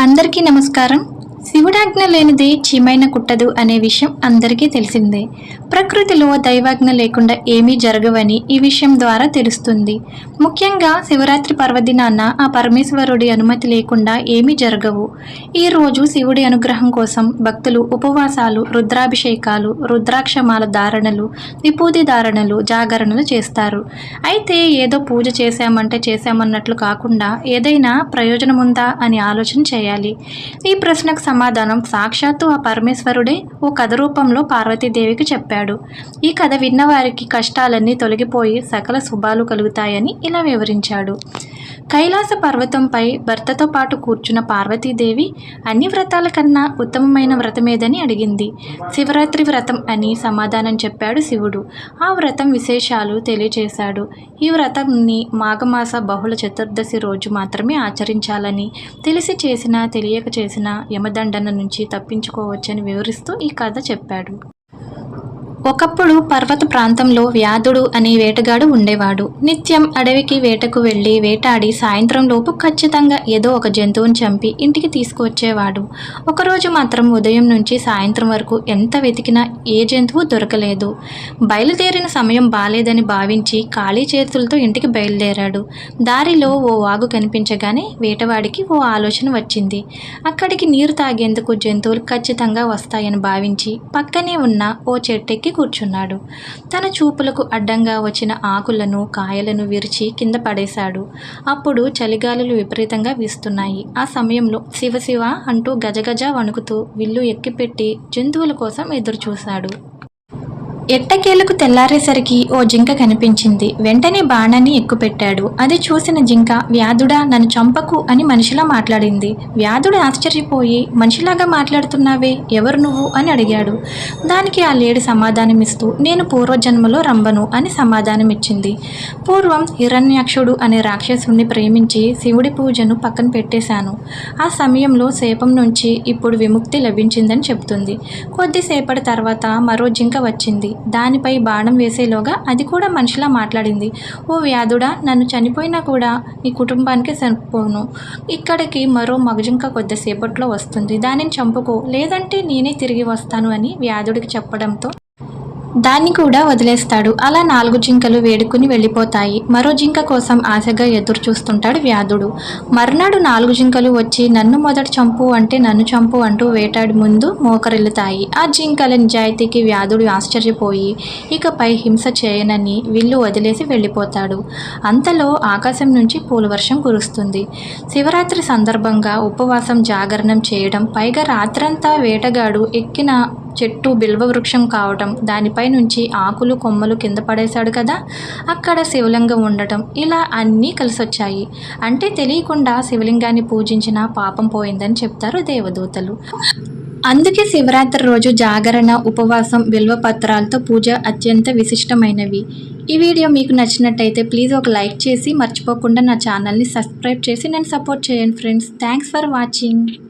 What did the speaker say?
అందరికీ నమస్కారం. శివుడాజ్ఞ లేనిది చీమైన కుట్టదు అనే విషయం అందరికీ తెలిసిందే. ప్రకృతిలో దైవాజ్ఞ లేకుండా ఏమీ జరగవని ఈ విషయం ద్వారా తెలుస్తుంది. ముఖ్యంగా శివరాత్రి పర్వదినాన ఆ పరమేశ్వరుడి అనుమతి లేకుండా ఏమీ జరగవు. ఈ రోజు శివుడి అనుగ్రహం కోసం భక్తులు ఉపవాసాలు రుద్రాభిషేకాలు రుద్రాక్షమాల ధారణలు విపూది ధారణలు జాగరణలు చేస్తారు. అయితే ఏదో పూజ చేశామంటే చేశామన్నట్లు కాకుండా ఏదైనా ప్రయోజనం ఉందా అని ఆలోచన చేయాలి. ఈ ప్రశ్నకు సమాధానం సాక్షాత్తు ఆ పరమేశ్వరుడే ఓ కథ రూపంలో పార్వతీదేవికి చెప్పాడు. ఈ కథ విన్నవారికి కష్టాలన్నీ తొలగిపోయి సకల శుభాలు కలుగుతాయని ఇలా వివరించాడు. కైలాస పర్వతంపై భర్తతో పాటు కూర్చున్న పార్వతీదేవి అన్ని వ్రతాల కన్నా ఉత్తమమైన వ్రతమేదని అడిగింది. శివరాత్రి వ్రతం అని సమాధానం చెప్పాడు శివుడు. ఆ వ్రతం విశేషాలు తెలియచేశాడు. ఈ వ్రతంని మాఘమాస బహుళ చతుర్దశి రోజు మాత్రమే ఆచరించాలని తెలిసి చేసినా తెలియక చేసిన యమదండన నుంచి తప్పించుకోవచ్చని వివరిస్తూ ఈ కథ చెప్పాడు. ఒకప్పుడు పర్వత ప్రాంతంలో వ్యాధుడు అనే వేటగాడు ఉండేవాడు. నిత్యం అడవికి వేటకు వెళ్ళి వేటాడి సాయంత్రం లోపు ఖచ్చితంగా ఏదో ఒక జంతువుని చంపి ఇంటికి తీసుకువచ్చేవాడు. ఒకరోజు మాత్రం ఉదయం నుంచి సాయంత్రం వరకు ఎంత వెతికినా ఏ జంతువు దొరకలేదు. బయలుదేరిన సమయం బాలేదని భావించి ఖాళీ చేతులతో ఇంటికి బయలుదేరాడు. దారిలో ఓ వాగు కనిపించగానే వేటవాడికి ఓ ఆలోచన వచ్చింది. అక్కడికి నీరు తాగేందుకు జంతువులు ఖచ్చితంగా వస్తాయని భావించి పక్కనే ఉన్న ఓ చెట్టెక్కి కూర్చున్నాడు. తన చూపులకు అడ్డంగా వచ్చిన ఆకులను కాయలను విరిచి కింద పడేశాడు. అప్పుడు చలిగాలులు విపరీతంగా వీస్తున్నాయి. ఆ సమయంలో శివ శివ అంటూ గజగజ వణుకుతూ విల్లు ఎక్కిపెట్టి జంతువుల కోసం ఎదురుచూశాడు. ఎట్టకేలకు తెల్లారేసరికి ఓ జింక కనిపించింది. వెంటనే బాణాన్ని ఎక్కుపెట్టాడు. అది చూసిన జింక వ్యాధుడా నన్ను చంపకు అని మనిషిలా మాట్లాడింది. వ్యాధుడు ఆశ్చర్యపోయి మనిషిలాగా మాట్లాడుతున్నావే ఎవరు నువ్వు? అని అడిగాడు. దానికి ఆ లేడు సమాధానమిస్తూ నేను పూర్వజన్మలో రంబను అని సమాధానమిచ్చింది. పూర్వం హిరణ్యాక్షుడు అనే రాక్షసుణ్ణి ప్రేమించి శివుడి పూజను పక్కన పెట్టేశాను. ఆ సమయంలో సేపం నుంచి ఇప్పుడు విముక్తి లభించిందని చెబుతుంది. కొద్దిసేపటి తర్వాత మరో జింక వచ్చింది. దానిపై బాణం వేసేలోగా అది కూడా మనిషిలా మాట్లాడింది. ఓ వ్యాధుడా నన్ను చనిపోయినా కూడా నీ కుటుంబానికి సరిపోను. ఇక్కడికి మరో మగజంక కొద్దిసేపట్లో వస్తుంది. దానిని చంపుకో. లేదంటే నేనే తిరిగి వస్తాను అని వ్యాధుడికి చెప్పడంతో దాన్ని కూడా వదిలేస్తాడు. అలా నాలుగు జింకలు వేడుకుని వెళ్ళిపోతాయి. మరో జింక కోసం ఆశగా ఎదురు చూస్తుంటాడు వ్యాధుడు. మర్నాడు నాలుగు జింకలు వచ్చి నన్ను మొదట చంపు అంటే నన్ను చంపు అంటూ వేటాడి ముందు మోకరిల్లుతాయి. ఆ జింకల నిజాయితీకి వ్యాధుడు ఆశ్చర్యపోయి ఇకపై హింస చేయనని విల్లు వదిలేసి వెళ్ళిపోతాడు. అంతలో ఆకాశం నుంచి పూలవర్షం కురుస్తుంది. శివరాత్రి సందర్భంగా ఉపవాసం జాగరణం చేయడం పైగా రాత్రంతా వేటగాడు ఎక్కిన చెట్టు బిల్వ వృక్షం కావటం దానిపై నుంచి ఆకులు కొమ్మలు కింద పడేశాడు కదా? అక్కడ శివలింగం ఉండటం ఇలా అన్నీ కలిసొచ్చాయి. అంటే తెలియకుండా శివలింగాన్ని పూజించిన పాపం పోయిందని చెప్తారు దేవదూతలు. అందుకే శివరాత్రి రోజు జాగరణ ఉపవాసం బిల్వ పత్రాలతో పూజ అత్యంత విశిష్టమైనవి. ఈ వీడియో మీకు నచ్చినట్టయితే ప్లీజ్ ఒక లైక్ చేసి మర్చిపోకుండా నా ఛానల్ని సబ్స్క్రైబ్ చేసి నన్ను సపోర్ట్ చేయండి ఫ్రెండ్స్. Thanks for watching.